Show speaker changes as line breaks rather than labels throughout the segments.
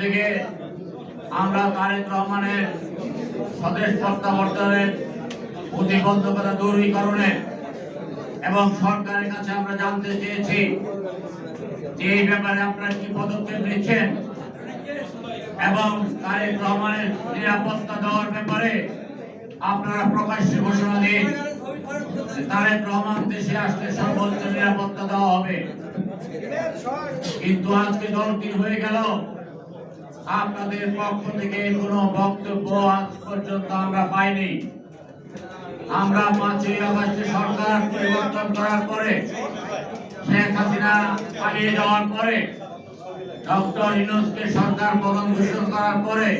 থেকে আমরা তারেক রহমানের স্বদেশ প্রত্যাবর্তনের প্রতিবন্ধকতা দূরীকরণে এবং সরকারের কাছে আমরা জানতে চেয়েছি যে এই ব্যাপারে আপনারা কি পদক্ষেপ নিচ্ছেন এবং তারেক রহমানের নিরাপত্তা দেওয়ার ব্যাপারে আপনারা প্রকাশ্যে ঘোষণা দিন। তারেক রহমান দেশে আসলে সর্বোচ্চ নিরাপত্তা দেওয়া হবে। কিন্তু আজকে দল দিন হয়ে গেল। আপনাদের পক্ষ থেকে কোনো বক্তব্য আজ পর্যন্ত আমরা পাইনি। আমরা পাঁচই আগস্টে সরকার পরিবর্তন করার পরে, শেখ হাসিনা পালিয়ে যাওয়ার পরে, ডক্টর ইউনুসকে সরকার প্রধান ঘোষণা করার পরে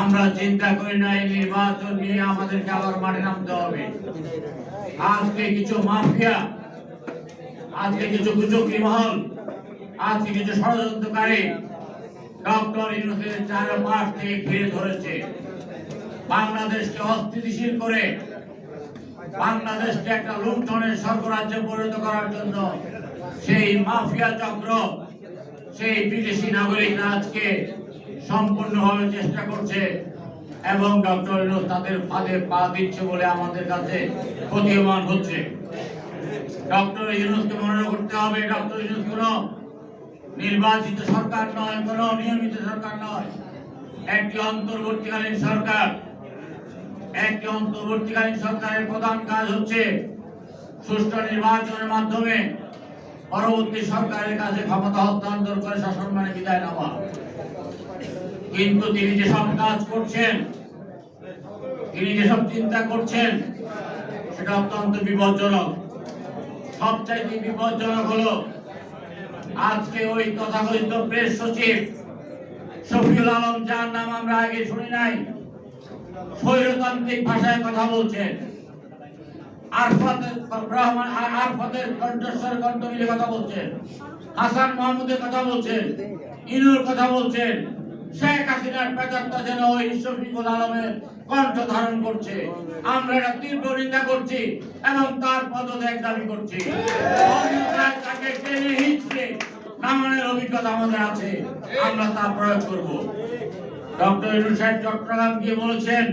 আমরা চিন্তা করি না, এই নির্বাচন নিয়ে আমাদেরকে আবার মাঠে নামতে হবে। আজকে কিছু মাফিয়া, আজকে কিছু কুচুকি মহল, আজকে কিছু ষড়যন্ত্রকারী ডক্টর ইউনুসের চারপাশ থেকে ঘিরে ধরেছে। বাংলাদেশকে অস্থিতিশীল করে, বাংলাদেশকে একটা লুণ্ঠনের স্বর্গরাজ্যে পরিণত করার জন্য সেই মাফিয়া চক্র, সেই বিদেশি নাগরিকরা আজকে সম্পূর্ণভাবে চেষ্টা করছে এবং ডক্টর তাদের ফাঁদে পা দিচ্ছে বলে আমাদের কাছে প্রতীয়মান হচ্ছে। ডক্টর ইউনুসকে মনে করতে হবে। ডক্টর ইউনুস কোন নির্বাচিত সরকার নয়, কোন নিয়মিত সরকার নয়। একটি অন্তর্বর্তীকালীন সরকার। একটি অন্তর্বর্তীকালীন সরকারের প্রধান কাজ হচ্ছে সুষ্ঠু নির্বাচনের মাধ্যমে পরবর্তী সরকারের কাছে ক্ষমতা হস্তান্তর করে শাসন মানে বিদায় নেওয়া। কিন্তু তিনি যেসব কাজ করছেন, তিনি যেসব চিন্তা করছেন, সেটা অত্যন্ত বিপজ্জনক। সবচাইতে বিপজ্জনক হলো, আজকে ওই তথাকথিত প্রেস সচিব শফিউল আলম, যার নাম আমরা আগে শুনি নাই, স্বৈরতান্ত্রিক ভাষায় কথা বলছেন। আমরা এটা তীব্র নিন্দা করছি এবং তার পদত্যাগ দাবি করছি। তাকে টেনে অভিজ্ঞতা আমাদের আছে। আমরা তা প্রয়োগ করব। ডক্টর ইউনুস সাহেব চট্টগ্রাম গিয়ে বলেছেন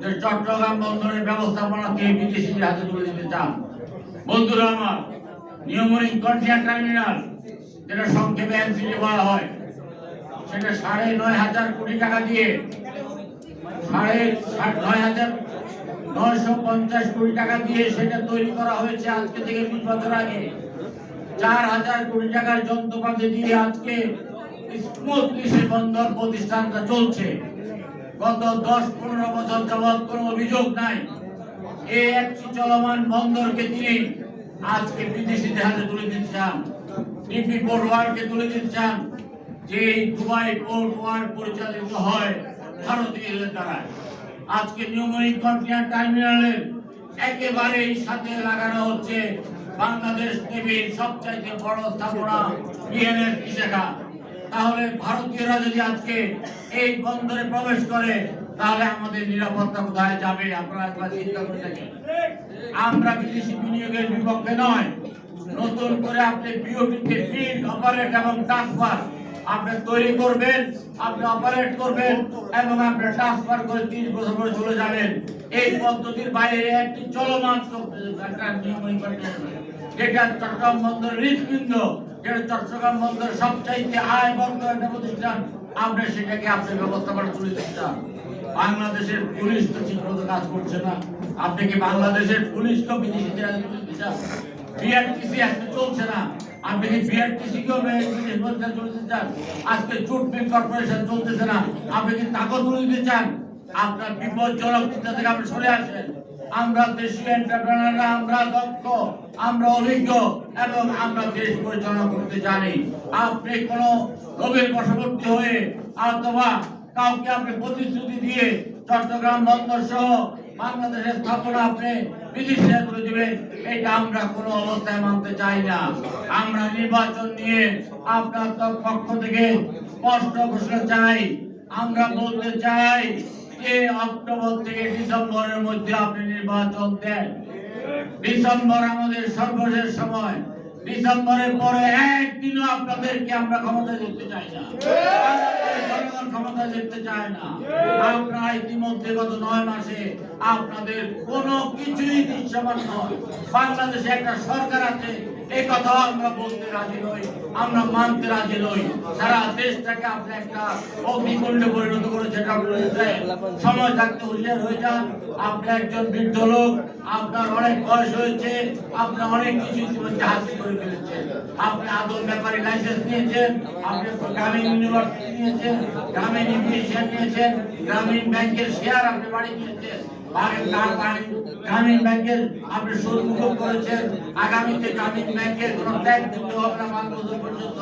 যে চট্টগ্রাম বন্দরের ব্যবস্থাপনা তিনি বিদেশিদের হাতে তুলে দিতে চান? বন্ধুরা আমার, নিয়মনিক কন্টিয়া টার্মিনাল যেটা সংক্ষেপে এনসিটি বলা হয়, সেটা সাড়ে নয় হাজার কোটি টাকা দিয়ে সাড়ে নয় হাজার নয়শো পঞ্চাশ কোটি টাকা দিয়ে সেটা তৈরি করা হয়েছে আজকে থেকে বিশ বছর আগে। চার হাজার কোটি টাকার যন্ত্রপাতি দিয়ে আজকে স্মুথলি সে বন্দর প্রতিষ্ঠানটা চলছে। গত দশ পনেরো বছর যাবৎ কোনো অভিযোগ নাই। এই একটি চলমান বন্দরকে তিনি আজকে বিদেশিদের হাতে তুলে দিতে চান। ডিপি পোর্ট ওয়ার্ডকে তুলে দিতে চান, যে দুবাই পোর্ট ওয়ার্ড পরিচালিত হয় ভারতীয়দের দ্বারা আজকে নিউমরিক কন্টেনার টার্মিনালের একেবারেই সাথে লাগানো হচ্ছে বাংলাদেশ নেভির সবচাইতে বড় স্থাপনা বিএনএস শাখা তাহলে ভারতীয়রা যদি আজকে এই বন্দরে প্রবেশ করে, তাহলে আমাদের নিরাপত্তা কোথায় যাবে? আপনারা একবার চিন্তা করে দেখেন। আমরা বিদেশি বিনিয়োগের বিপক্ষে নয়? নতুন করে আপনি বিওটিকে ফিল্ড অপারেট এবং ট্রান্সফার আপনি তৈরি করবেন, আপনি অপারেট করবেন এবং আপনি ট্রান্সফার করে তিরিশ বছর পরে চলে যাবেন। এই পদ্ধতির বাইরে একটি চলমান একটা নিয়ম যেটা চট্টগ্রাম বন্দর হৃদপিণ্ড, যেটা চট্টগ্রাম বন্দর সবচাইতে আয় বন্ধ একটা প্রতিষ্ঠান আপনি সেটাকে আপনি ব্যবস্থাপনা তুলে দিতে চান বাংলাদেশের পুলিশ তো ঠিক মতো কাজ করছে না। আপনি কি বাংলাদেশের পুলিশ তো তুলে চান বিআরটিসি আজকে চলছে না। আপনি কি বিআরটিসি বিদেশ তুলে চান? আজকে মিল কর্পোরেশন চলতেছে না। আপনি কি তাকে তুলে দিতে চান? আপনার বিপজ্জনক চিন্তা থেকে আপনি সরে আসেন। আমরা এন্টারপ্রেনাররা আমরা দক্ষ, আমরা অভিজ্ঞ এবং আমরা দেশ পরিচালনা করতে জানি। আপনি কোন লোভের বশবর্তী হয়ে অথবা কাউকে আপনি প্রতিশ্রুতি দিয়ে চট্টগ্রাম বন্দর সহ বাংলাদেশের স্থাপনা আপনি করে এটা আমরা কোনো অবস্থায় মানতে চাই না। আমরা নির্বাচন নিয়ে আপনার পক্ষ থেকে স্পষ্ট ঘোষণা চাই। আমরা বলতে চাই যে অক্টোবর থেকে ডিসেম্বরের মধ্যে আপনি নির্বাচন দেন। ডিসেম্বর আমাদের সর্বশেষ সময়। ডিসেম্বরের পরে একদিনও আপনাদেরকে আমরা ক্ষমতা দেখতে চাই না। আপনাদের কোনো কিছুই দৃশ্যমান নয় বাংলাদেশে একটা সরকার আছে এই কথা আমরা বলতে রাজি নই, আমরা মানতে রাজি নই। সারা দেশটাকে আপনি একটা অগ্নিকুণ্ডে পরিণত করেছেন সময় থাকতে হুঁশিয়ার হয়ে যান। আপনি একজন বৃদ্ধ লোক, আপনার অনেক বয়স হয়েছে, আপনি অনেক কিছু ইতিমধ্যে হাসিল করে ফেলেছেন। আপনি আদল ব্যাপারে লাইসেন্স নিয়েছেন, আপনি গ্রামীণ ইউনিভার্সিটি নিয়েছেন, গ্রামীণ ইউনিভার্সিটি নিয়েছেন, গ্রামীণ ব্যাংকের শেয়ার আপনি বাড়ি নিয়েছেন গ্রামীণ ব্যাংকের আপনি সুদ করেছেন। আগামীতে গ্রামীণ ব্যাংকের কোনো ট্যাক্স দিতে হবে না পাঁচ বছর পর্যন্ত।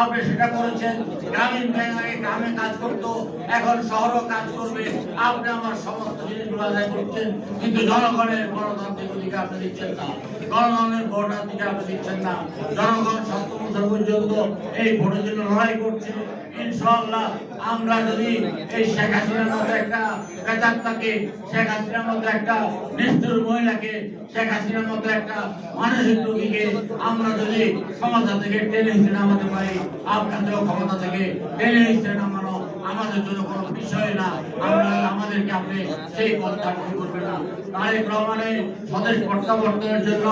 আপনি সেটা করেছেন। গ্রামীণ ব্যাংক আগে গ্রামে কাজ করতো, এখন শহরও কাজ করবে। আপনি আমার সমস্ত জিনিসগুলো আদায় করছেন, কিন্তু জনগণের গণতান্ত্রিক অধিকার আপনি দিচ্ছেন না। জনগণের ভোটার অধিকার আপনি দিচ্ছেন না। জনগণ সপ্তম বছর পর্যন্ত এই ভোটের জন্য লড়াই করছে। ইনশাআল্লাহ আমরা যদি এই শেখ হাসিনার মতো একটা বেতাত্তাকে শেখ হাসিনার মতো একটা নিষ্ঠুর মহিলাকে শেখ হাসিনার মতো একটা মানসিক রোগীকে আমরা যদি ক্ষমতা থেকে টেনে হিসেবে নামাতে পারি, আপনাদেরও ক্ষমতা থেকে টেনে হিসেবে নামানো আমাদের জন্য কোনো বিষয় না। আমরা আমাদেরকে আপনি সেই পথটা গ্রহণ করবেন না। তারেক রহমানের স্বদেশ প্রত্যাবর্তনের জন্য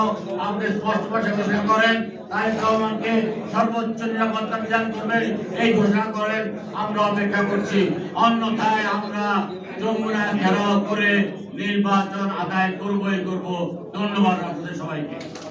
আপনি স্পষ্ট ভাষা ঘোষণা করেন, তারেক রহমানকে সর্বোচ্চ নিরাপত্তা বিধান করবেন, এই ঘোষণা করেন, আমরা অপেক্ষা করছি। অন্যথায় আমরা যমুনা ঘেরাও করে নির্বাচন আদায় করবই করব। ধন্যবাদ আপনাদের সবাইকে।